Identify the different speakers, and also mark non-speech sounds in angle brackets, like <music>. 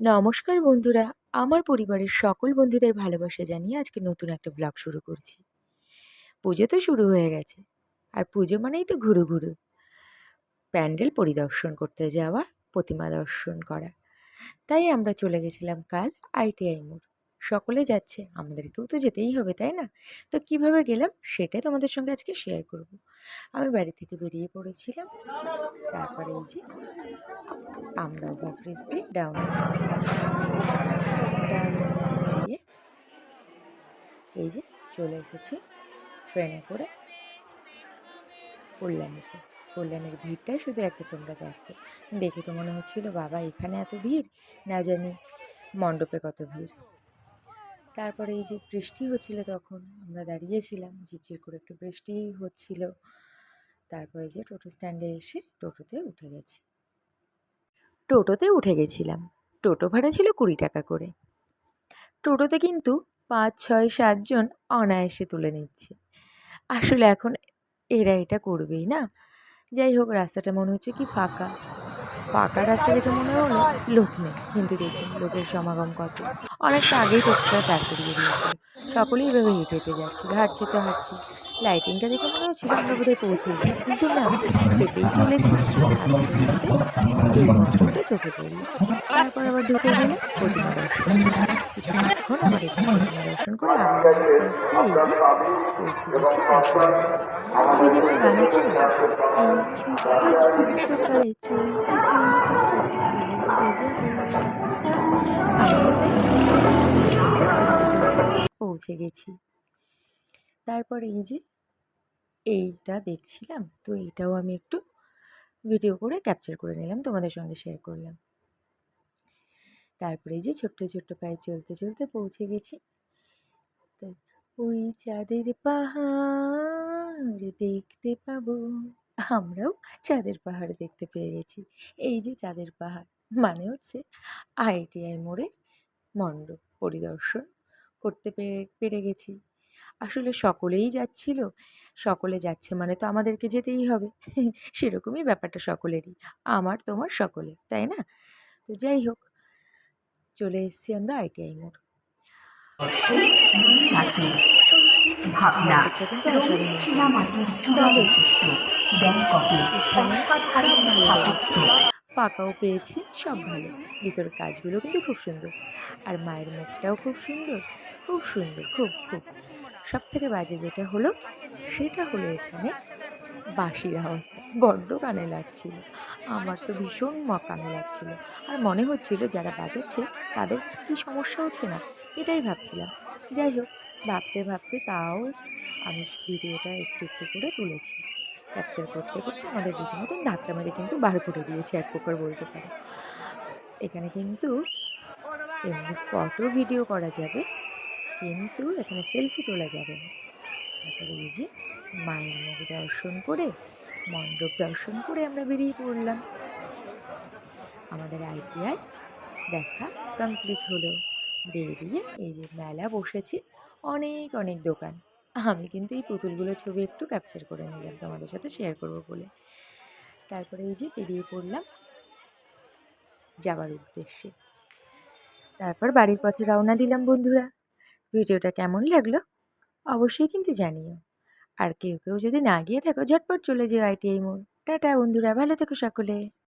Speaker 1: নমস্কার বন্ধুরা, আমার পরিবারের সকল বন্ধুদের ভালোবাসা জানিয়ে আজকে নতুন একটা ব্লগ শুরু করছি। পুজো তো শুরু হয়ে গেছে, আর পুজো মানেই তো ঘুরু ঘুরু। প্যান্ডেল পরিদর্শন করতে যাওয়া, প্রতিমা দর্শন করা। তাই আমরা চলে গেছিলাম কাল আইটিআই মোড়। সকলে যাচ্ছে, আমাদেরকেও তো যেতেই হবে, তাই না? তো কীভাবে গেলাম সেটাই তোমাদের সঙ্গে আজকে শেয়ার করব। আমি বাড়ি থেকে বেরিয়ে পড়েছিলাম, তারপরে এই যে আমরা ব্রিজ দিয়ে ডাউনে ডাউনে এই যে চলে এসেছি ট্রেনে করে কল্যাণীতে। কল্যাণের ভিড়টাই শুধু একটু তোমরা দেখো। দেখে তো মনে হচ্ছিল, বাবা এখানে এত ভিড়? না জানি মণ্ডপে কত ভিড়। তারপরে এই যে বৃষ্টি হচ্ছিল তখন, আমরা দাঁড়িয়েছিলাম, ঝিরঝির করে একটু বৃষ্টি হচ্ছিল। তারপরে যে টোটো স্ট্যান্ডে এসে টোটোতে উঠে গেছি। টোটোতে উঠে গেছিলাম। টোটো ভাড়া ছিল কুড়ি টাকা করে। টোটোতে কিন্তু পাঁচ, ছয় সাতজন অনায়াসে তুলে নিচ্ছে। আসলে এখন এরা এটা করবেই না। যাই হোক, রাস্তাটা মনে হচ্ছে কি ফাঁকা। ফাঁকা রাস্তা দেখে মনে হলো লোক নেই। কিন্তু দেখুন, লোকের সমাগম কত। অনেকটা আগেই টোটোটা দাঁড় করিয়ে দিয়েছিল। সকলেই এভাবে হেঁটে হেঁটে যাচ্ছিল হাঁটছে তো হাঁটছে। লাইটিংটা দেখে মনে হচ্ছিল আমরা বোধহয় পৌঁছে গেছি, কিন্তু না হেঁটেই চলেছি। চোখে পড়ল। তারপর আবার ঢুকে গেলে প্রতিমা দর্শন। এখানে প্রতিমা দর্শন করে আবার পৌঁছে গেছি ওই যে একটা পৌঁছে গেছি। তারপরে এই যে এইটা দেখছিলাম, তো এইটাও আমি একটু ভিডিও করে ক্যাপচার করে নিলাম, তোমাদের সঙ্গে শেয়ার করলাম। তারপরে যে ছোট্ট ছোট্ট পায়ে চলতে চলতে পৌঁছে গেছি। ওই চাঁদের পাহাড় দেখতে পাবো। আমরাও চাঁদের পাহাড় দেখতে পেয়ে গেছি। এই যে চাঁদের পাহাড় মানে হচ্ছে আইটিআই মোড়ে মণ্ডপ পরিদর্শন করতে পেরে পেরে গেছি। আসলে সকলেই যাচ্ছিল সকলে যাচ্ছে মানে তো আমাদেরকে যেতেই হবে। <laughs> সেরকমই ব্যাপারটা সকলেরই, আমার তোমার সকলের, তাই না? তো যাই হোক, চলে এসেছি আমরা আইটিআই মোড়। ফাঁকাও পেয়েছি, সব ভালো। ভিতর কাজগুলো কিন্তু খুব সুন্দর। আর মায়ের মুখটাও খুব সুন্দর খুব সুন্দর, খুব খুব। সব থেকে বাজে যেটা হলো, সেটা হলো এখানে বাঁশির আওয়াজটা। বড্ড কানে লাগছিল। আমার তো ভীষণ কানে লাগছিল। আর মনে হচ্ছিল যারা বাজাচ্ছে, তাদের কি সমস্যা হচ্ছে না? এটাই ভাবছিলাম। যাই হোক, ভাবতে ভাবতে তাও আমি ভিডিওটা একটু একটু করে তুলেছি। ক্যাপচার করতে করতে আমাদের রীতিমতন ধাক্কা মেরে কিন্তু বার করে দিয়েছে এক প্রকার বলতে পারো। এখানে কিন্তু এমনি ফটো ভিডিও করা যাবে। কিন্তু এখানে সেলফি তোলা যাবে না। তারপরে এই যে মায়ের মুখ দর্শন করে মণ্ডপ দর্শন করে আমরা বেরিয়ে পড়লাম। আমাদের আইটিআই দেখা কমপ্লিট হলো। বেরিয়ে এই যে মেলা বসেছে, অনেক অনেক দোকান। আমি কিন্তু এই পুতুলগুলোর ছবি একটু ক্যাপচার করে নিলাম, তোমাদের সাথে শেয়ার করব বলে। তারপরে এই যে বেরিয়ে পড়লাম যাবার উদ্দেশ্যে। তারপর বাড়ির পথে রওনা দিলাম বন্ধুরা। ভিডিওটা কেমন লাগল? অবশ্যই কিন্তু জানিও। আর কেউ কেউ যদি না গিয়ে থাকো, ঝটপট চলে যেও আইটিআই মোড়। টাটা বন্ধুরা, ভালো থেকো সকলে।